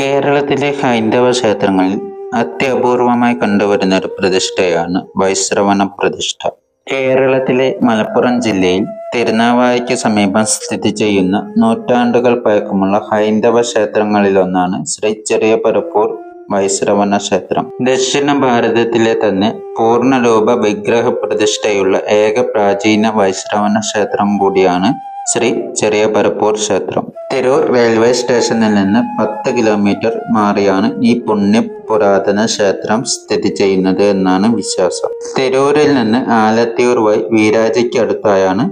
കേരളത്തിലെ ഹൈന്ദവ ക്ഷേത്രങ്ങളിൽ അത്യപൂർവമായി കണ്ടുവരുന്ന ഒരു പ്രതിഷ്ഠയാണ് വൈശ്രവണ പ്രതിഷ്ഠ. കേരളത്തിലെ മലപ്പുറം ജില്ലയിൽ തിരുനാവായയ്ക്ക് സമീപം സ്ഥിതി ചെയ്യുന്ന നൂറ്റാണ്ടുകൾ പഴക്കമുള്ള ഹൈന്ദവ ക്ഷേത്രങ്ങളിലൊന്നാണ് ശ്രീ ചെറിയ പരപ്പൂർ വൈശ്രവണ ക്ഷേത്രം. ദക്ഷിണ ഭാരതത്തിലെ തന്നെ പൂർണരൂപ വിഗ്രഹ പ്രതിഷ്ഠയുള്ള ഏക പ്രാചീന വൈശ്രവണ ക്ഷേത്രം കൂടിയാണ് ശ്രീ ചെറിയ പരപ്പൂർ ക്ഷേത്രം. തിരൂർ റെയിൽവേ സ്റ്റേഷനിൽ നിന്ന് പത്ത് കിലോമീറ്റർ മാറിയാണ് ഈ പുണ്യ പുരാതന ക്ഷേത്രം സ്ഥിതി ചെയ്യുന്നത് എന്നാണ് വിശ്വാസം. തിരൂരിൽ നിന്ന് ആലത്തിയൂർ വഴി വീരാജയ്ക്കടുത്തായാണ്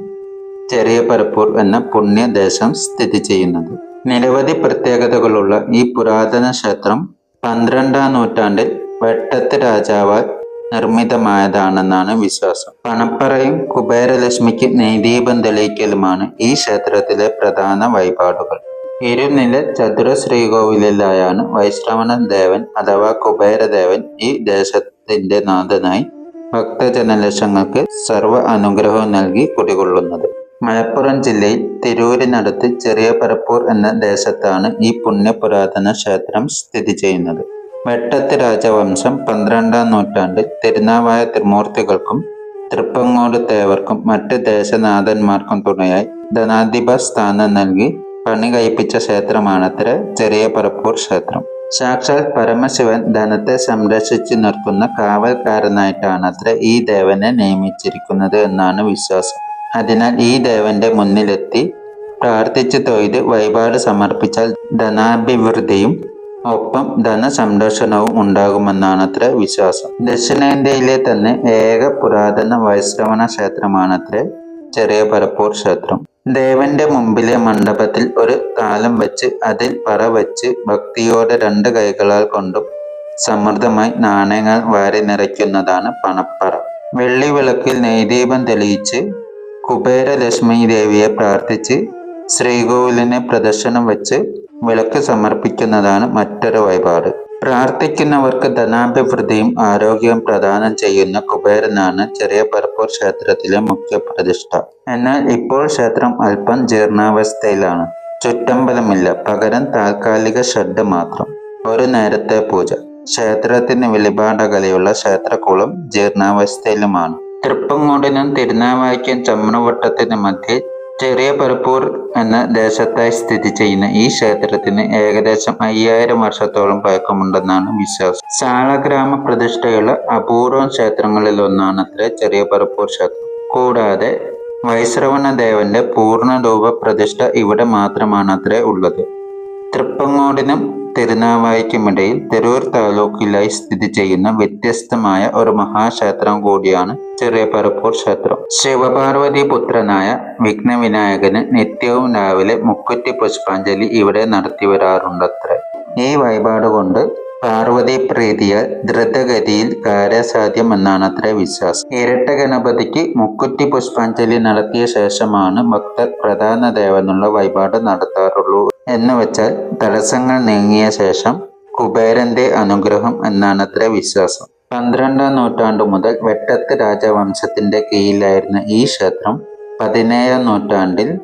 ചെറിയ പരപ്പൂർ എന്ന പുണ്യദേശം സ്ഥിതി ചെയ്യുന്നത്. നിരവധി പ്രത്യേകതകളുള്ള ഈ പുരാതന ക്ഷേത്രം പന്ത്രണ്ടാം നൂറ്റാണ്ടിൽ വെട്ടത്ത് രാജാവാൽ നിർമ്മിതമായതാണെന്നാണ് വിശ്വാസം. പണപ്പറയും കുബേരലക്ഷ്മിക്ക് നെയ്ദീപം തെളിയിക്കലുമാണ് ഈ ക്ഷേത്രത്തിലെ പ്രധാന വഴിപാടുകൾ. ഇരുനില ചതുര ശ്രീകോവിലിലായാണ് വൈശ്രവണൻ ദേവൻ അഥവാ കുബേരദേവൻ ഈ ദേശത്തിന്റെ നാഥനായി ഭക്തജനലക്ഷങ്ങൾക്ക് സർവ അനുഗ്രഹവും നൽകി കുടികൊള്ളുന്നത്. മലപ്പുറം ജില്ലയിൽ തിരൂരിനടുത്ത് ചെറിയ പരപ്പൂർ എന്ന ദേശത്താണ് ഈ പുണ്യപുരാതന ക്ഷേത്രം സ്ഥിതി ചെയ്യുന്നത്. വെട്ടത്ത് രാജവംശം പന്ത്രണ്ടാം നൂറ്റാണ്ടിൽ തിരുനാവായ ത്രിമൂർത്തികൾക്കും തൃപ്പങ്ങോട് തേവർക്കും മറ്റ് ദേശനാഥന്മാർക്കും തുണയായി ധനാധിപ സ്ഥാനം നൽകി പണി കഴിപ്പിച്ച ക്ഷേത്രമാണത്ര ചെറിയ പറപ്പൂർ ക്ഷേത്രം. സാക്ഷാൽ പരമശിവൻ ധനത്തെ സംരക്ഷിച്ചു നിർത്തുന്ന കാവൽക്കാരനായിട്ടാണ് അത്ര ഈ ദേവനെ നിയമിച്ചിരിക്കുന്നത് എന്നാണ് വിശ്വാസം. അതിനാൽ ഈ ദേവന്റെ മുന്നിലെത്തി പ്രാർത്ഥിച്ചു തൊയ്ത് വഴിപാട് സമർപ്പിച്ചാൽ ധനാഭിവൃദ്ധിയും ഒപ്പം ധനസംരക്ഷണവും അത്ര വിശ്വാസം. ദക്ഷിണേന്ത്യയിലെ തന്നെ ഏക പുരാതന വൈശ്രവണ ക്ഷേത്രമാണത്ര ചെറിയ പരപ്പൂർ ക്ഷേത്രം. ദേവന്റെ മുമ്പിലെ മണ്ഡപത്തിൽ ഒരു താലം വെച്ച് അതിൽ പറ വെച്ച് ഭക്തിയോടെ രണ്ട് കൈകളാൽ കൊണ്ടും സമൃദ്ധമായി നാണയങ്ങൾ വാരി നിറയ്ക്കുന്നതാണ് പണപ്പറ. വെള്ളി വിളക്കിൽ നെയ്ദീപം തെളിയിച്ച് കുബേരലക്ഷ്മി ദേവിയെ പ്രാർത്ഥിച്ച് ശ്രീകോവിലിനെ പ്രദർശനം വെച്ച് വിളക്ക് സമർപ്പിക്കുന്നതാണ് മറ്റൊരു വഴിപാട്. പ്രാർത്ഥിക്കുന്നവർക്ക് ധനാഭിവൃദ്ധിയും ആരോഗ്യവും പ്രദാനം ചെയ്യുന്ന കുബേരനാണ് ചെറിയ പരപ്പൂർ ക്ഷേത്രത്തിലെ മുഖ്യ പ്രതിഷ്ഠ. എന്നാൽ ഇപ്പോൾ ക്ഷേത്രം അല്പം ജീർണാവസ്ഥയിലാണ്. ചുറ്റമ്പലമില്ല പകരം താൽക്കാലിക ഷെഡ് മാത്രം. ഒരു നേരത്തെ പൂജ. ക്ഷേത്രത്തിന് വെളിപാടകലയുള്ള ക്ഷേത്രക്കുളം ജീർണാവസ്ഥയിലുമാണ്. തൃപ്പങ്ങോടിനും തിരുനാവായ്ക്കും ചമ്രവട്ടത്തിനും മധ്യേ ചെറിയ പരപ്പൂർ എന്ന ദേശത്തായി സ്ഥിതി ചെയ്യുന്ന ഈ ക്ഷേത്രത്തിന് ഏകദേശം അയ്യായിരം വർഷത്തോളം പഴക്കമുണ്ടെന്നാണ് വിശ്വാസം. ശാലഗ്രാമ പ്രതിഷ്ഠയുള്ള അപൂർവം ക്ഷേത്രങ്ങളിൽ ഒന്നാണത്രേ ചെറിയ പരപ്പൂർ ക്ഷേത്രം. കൂടാതെ വൈശ്രവണ ദേവന്റെ പൂർണ രൂപ പ്രതിഷ്ഠ ഇവിടെ മാത്രമാണത്രേ ഉള്ളത്. തൃപ്പങ്ങോടിനും തിരുനാവായിക്കുമിടയിൽ തിരൂർ താലൂക്കിലായി സ്ഥിതി ചെയ്യുന്ന വ്യത്യസ്തമായ ഒരു മഹാക്ഷേത്രം കൂടിയാണ് ചെറിയ പരപ്പൂർ ക്ഷേത്രം. ശിവപാർവതി പുത്രനായ വിഘ്നവിനായകന് നിത്യവും രാവിലെ മുക്കുറ്റി പുഷ്പാഞ്ജലി ഇവിടെ നടത്തി വരാറുണ്ടത്രേ. ഈ വഴിപാട് കൊണ്ട് പാർവതി പ്രീതിയാൽ ദ്രുതഗതിയിൽ കാര്യസാധ്യം എന്നാണത്രേ വിശ്വാസം. ഇരട്ട ഗണപതിക്ക് മുക്കുറ്റി പുഷ്പാഞ്ജലി നടത്തിയ ശേഷമാണ് ഭക്തർ പ്രധാന ദേവനുള്ള വഴിപാട് നടത്താറുള്ളൂ. എന്ന് വെച്ചാൽ തടസ്സങ്ങൾ നീങ്ങിയ ശേഷം കുബേരന്റെ അനുഗ്രഹം എന്നാണത്രേ വിശ്വാസം. പന്ത്രണ്ടാം നൂറ്റാണ്ടു മുതൽ വെട്ടത്ത് രാജവംശത്തിന്റെ കീഴിലായിരുന്ന ഈ ക്ഷേത്രം പതിനേഴാം നൂറ്റാണ്ടിൽ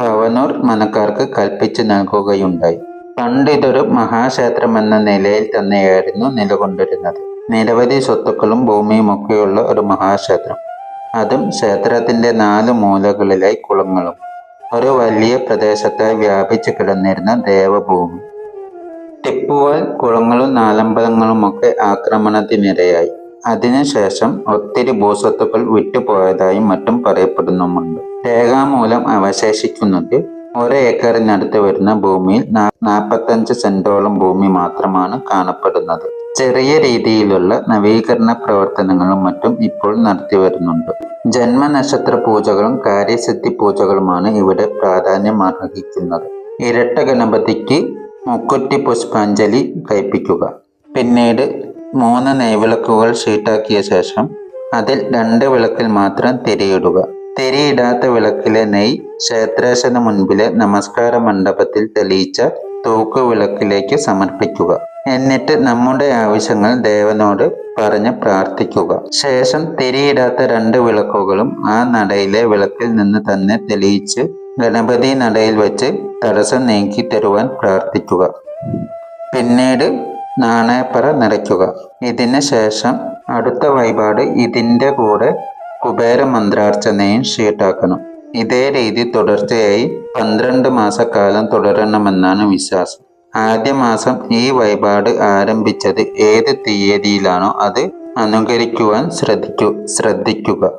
പവനൂർ മനക്കാർക്ക് കൽപ്പിച്ചു നൽകുകയുണ്ടായി. പണ്ട് ഇതൊരു മഹാക്ഷേത്രം എന്ന നിലയിൽ തന്നെയായിരുന്നു നിലകൊണ്ടിരുന്നത്. നിരവധി സ്വത്തുക്കളും ഭൂമിയും ഒക്കെയുള്ള ഒരു മഹാക്ഷേത്രം. അതും ക്ഷേത്രത്തിന്റെ നാല് മൂലകളിലായി കുളങ്ങളും. ഒരു വലിയ പ്രദേശത്തായി വ്യാപിച്ചു കിടന്നിരുന്ന ദേവഭൂമി. ടിപ്പുവാൽ കുളങ്ങളും നാലമ്പലങ്ങളുമൊക്കെ ആക്രമണത്തിനിരയായി. അതിനുശേഷം ഒത്തിരി ഭൂസ്വത്തുക്കൾ വിട്ടുപോയതായും മറ്റും പറയപ്പെടുന്നുമുണ്ട്. രേഖാമൂലം അവശേഷിക്കുന്നത് ഒരു ഏക്കറിനടുത്ത് വരുന്ന ഭൂമിയിൽ നാൽപ്പത്തഞ്ച് സെന്റോളം ഭൂമി മാത്രമാണ് കാണപ്പെടുന്നത്. ചെറിയ രീതിയിലുള്ള നവീകരണ പ്രവർത്തനങ്ങളും മറ്റും ഇപ്പോൾ നടത്തി വരുന്നുണ്ട്. ജന്മനക്ഷത്ര പൂജകളും കാര്യസിദ്ധി പൂജകളുമാണ് ഇവിടെ പ്രാധാന്യം അർഹിക്കുന്നത് ഇരട്ട ഗണപതിക്ക് മുക്കുറ്റി പുഷ്പാഞ്ജലി കഴിപ്പിക്കുക. പിന്നീട് മൂന്ന് നെയ്വിളക്കുകൾ ഷീട്ടാക്കിയ ശേഷം അതിൽ രണ്ട് വിളക്കിൽ മാത്രം തിരിയിടുക. തിരിയിടാത്ത വിളക്കിലെ നെയ് ക്ഷേത്രേശന് മുൻപിലെ നമസ്കാര മണ്ഡപത്തിൽ തെളിയിച്ച തൂക്കുവിളക്കിലേക്ക് സമർപ്പിക്കുക. എന്നിട്ട് നമ്മുടെ ആവശ്യങ്ങൾ ദേവനോട് പറഞ്ഞ് പ്രാർത്ഥിക്കുക. ശേഷം തിരിയിടാത്ത രണ്ട് വിളക്കുകളും ആ നടയിലെ വിളക്കിൽ നിന്ന് തന്നെ തെളിയിച്ച് ഗണപതി നടയിൽ വെച്ച് തടസ്സം നീക്കി തരുവാൻ പ്രാർത്ഥിക്കുക. പിന്നീട് നാണയപ്പറ നിറയ്ക്കുക. ഇതിന് ശേഷം അടുത്ത വഴിപാട് ഇതിന്റെ കൂടെ കുബേര മന്ത്രാർച്ചനയും ഷീട്ടാക്കണം. ഇതേ രീതി തുടർച്ചയായി പന്ത്രണ്ട് മാസക്കാലം തുടരണമെന്നാണ് വിശ്വാസം. ആദ്യ മാസം ഈ വഴിപാട് ആരംഭിച്ചത് ഏത് തീയതിയിലാണോ അത് അനുകരിക്കുവാൻ ശ്രദ്ധിക്കു ശ്രദ്ധിക്കുക.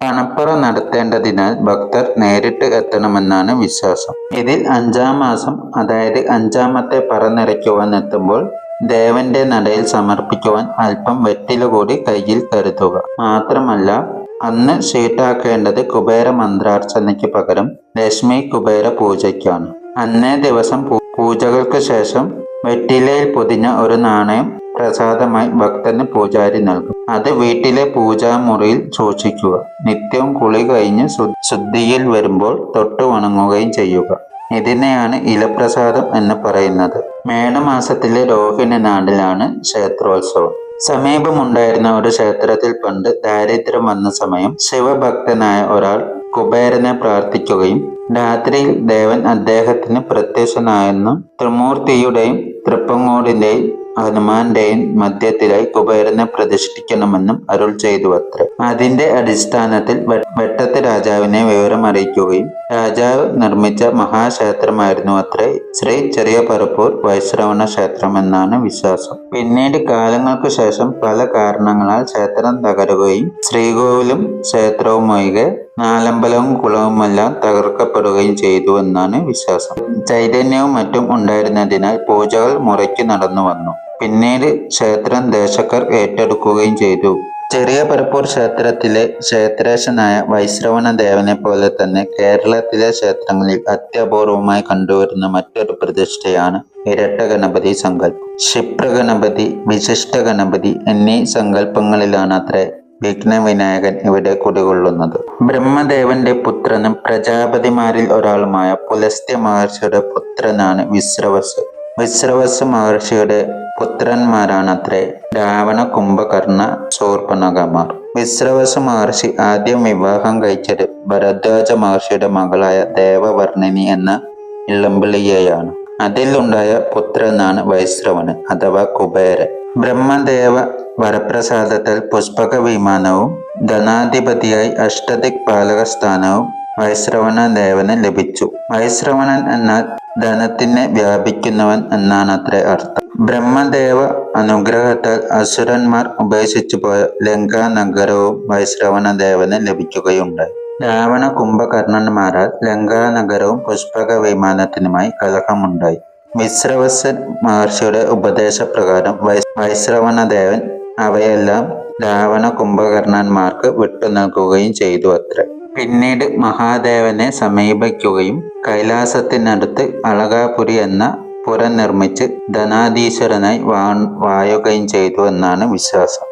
പണപ്പറ നടത്തേണ്ടതിനാൽ ഭക്തർ നേരിട്ട് എത്തണമെന്നാണ് വിശ്വാസം. ഇതിൽ അഞ്ചാം മാസം അതായത് അഞ്ചാമത്തെ പറ നിറയ്ക്കുവാൻ എത്തുമ്പോൾ ദേവന്റെ നടയിൽ സമർപ്പിക്കുവാൻ അല്പം വെറ്റില കൂടി കയ്യിൽ കരുതുക. മാത്രമല്ല അന്ന് ഷീട്ടാക്കേണ്ടത് കുബേര മന്ത്രാർച്ചനയ്ക്ക് പകരം ലക്ഷ്മി കുബേര പൂജയ്ക്കാണ്. അന്നേ ദിവസം പൂജകൾക്ക് ശേഷം വെറ്റിലയിൽ പൊതിഞ്ഞ ഒരു നാണയം പ്രസാദമായി ഭക്തന് പൂജാരി നൽകും. അത് വീട്ടിലെ പൂജാമുറിയിൽ സൂക്ഷിക്കുക. നിത്യവും കുളി കഴിഞ്ഞ് ശുദ്ധിയിൽ വരുമ്പോൾ തൊട്ട് വണങ്ങുകയും ചെയ്യുക. ഇതിനെയാണ് ഇലപ്രസാദം എന്ന് പറയുന്നത്. മേടമാസത്തിലെ രോഹിണി നാടിലാണ് ക്ഷേത്രോത്സവം. സമീപമുണ്ടായിരുന്ന ഒരു ക്ഷേത്രത്തിൽ പണ്ട് ദാരിദ്ര്യം വന്ന സമയം ശിവഭക്തനായ ഒരാൾ കുബേരനെ പ്രാർത്ഥിക്കുകയും രാത്രിയിൽ ദേവൻ അദ്ദേഹത്തിന് പ്രത്യക്ഷനായെന്നും ത്രിമൂർത്തിയുടെയും തൃപ്പങ്ങോടിന്റെയും ഹനുമാന്റെയും മധ്യത്തിലായി കുബേരനെ പ്രതിഷ്ഠിക്കണമെന്നും അരുൾ ചെയ്തു അത്ര. അതിന്റെ അടിസ്ഥാനത്തിൽ വെട്ടത്ത് രാജാവിനെ വിവരം അറിയിക്കുകയും രാജാവ് നിർമ്മിച്ച മഹാക്ഷേത്രമായിരുന്നു അത്രേ. ശ്രീ ചെറിയ പരപ്പൂർ വൈശ്രവണ ക്ഷേത്രം എന്നാണ് വിശ്വാസം. പിന്നീട് കാലങ്ങൾക്ക് ശേഷം പല കാരണങ്ങളാൽ ക്ഷേത്രം തകരുകയും ശ്രീകോവിലും ക്ഷേത്രവും ഒഴികെ നാലമ്പലവും കുളവുമെല്ലാം തകർക്കപ്പെടുകയും ചെയ്തു എന്നാണ് വിശ്വാസം. ചൈതന്യവും മറ്റും ഉണ്ടായിരുന്നതിനാൽ പൂജകൾ മുറയ്ക്ക് നടന്നു വന്നു. പിന്നീട് ക്ഷേത്രം ദേശക്കാർ ഏറ്റെടുക്കുകയും ചെയ്തു. ചെറിയ പരപ്പൂർ ക്ഷേത്രത്തിലെ ക്ഷേത്രേശനായ വൈശ്രവണ ദേവനെ പോലെ തന്നെ കേരളത്തിലെ ക്ഷേത്രങ്ങളിൽ അത്യപൂർവമായി കണ്ടുവരുന്ന മറ്റൊരു പ്രതിഷ്ഠയാണ് ഇരട്ട ഗണപതി സങ്കല്പം. ക്ഷിപ്ര ഗണപതി വിശിഷ്ട ഗണപതി എന്നീ സങ്കല്പങ്ങളിലാണ് അത്രേ വിഘ്നവിനായകൻ ഇവിടെ കുടികൊള്ളുന്നത്. ബ്രഹ്മദേവന്റെ പുത്രനും പ്രജാപതിമാരിൽ ഒരാളുമായ പുലസ്ത്യ മഹർഷിയുടെ പുത്രനാണ് വിശ്രവസ്. വിശ്രവസ് മഹർഷിയുടെ പുത്രന്മാരാണത്രേ രാവണ കുംഭകർണ ശൂർപ്പണകമാർ. വിശ്രവസ് മഹർഷി ആദ്യം വിവാഹം കഴിച്ചത് ഭരദ്വാജ മഹർഷിയുടെ മകളായ ദേവവർണിനി എന്ന ഇളമ്പിളിയെയാണ്. അതിലുണ്ടായ പുത്രനാണ് വൈശ്രവണൻ അഥവാ കുബേരൻ. ബ്രഹ്മദേവ വരപ്രസാദത്താൽ പുഷ്പക വിമാനവും ധനാധിപതിയായി അഷ്ടദിക് പാലക സ്ഥാനവും വൈശ്രവണ ദേവന് ലഭിച്ചു. വൈശ്രവണൻ എന്നാൽ ധനത്തിനെ വ്യാപിക്കുന്നവൻ എന്നാണ് അത്രേ അർത്ഥം. ബ്രഹ്മദേവ അനുഗ്രഹത്താൽ അസുരന്മാർ ഉപേക്ഷിച്ചു പോയ ലങ്കാ നഗരവും വൈശ്രവണ ദേവന് ലഭിക്കുകയുണ്ടായി. രാവണ കുംഭകർണന്മാരാൽ ലങ്കാ നഗരവും പുഷ്പക വിമാനത്തിനുമായി കലഹമുണ്ടായി. വിശ്രവസൻ മഹർഷിയുടെ ഉപദേശപ്രകാരം വൈശ്രവണദേവൻ അവയെല്ലാം രാവണ കുംഭകർണന്മാർക്ക് വിട്ടു നൽകുകയും ചെയ്തു അത്രേ. പിന്നീട് മഹാദേവനെ സമീപിക്കുകയും കൈലാസത്തിനടുത്ത് അളകാപുരി എന്ന പുരം നിർമ്മിച്ച് ധനാധീശ്വരനായി വാ വായുകയും ചെയ്തു എന്നാണ് വിശ്വാസം.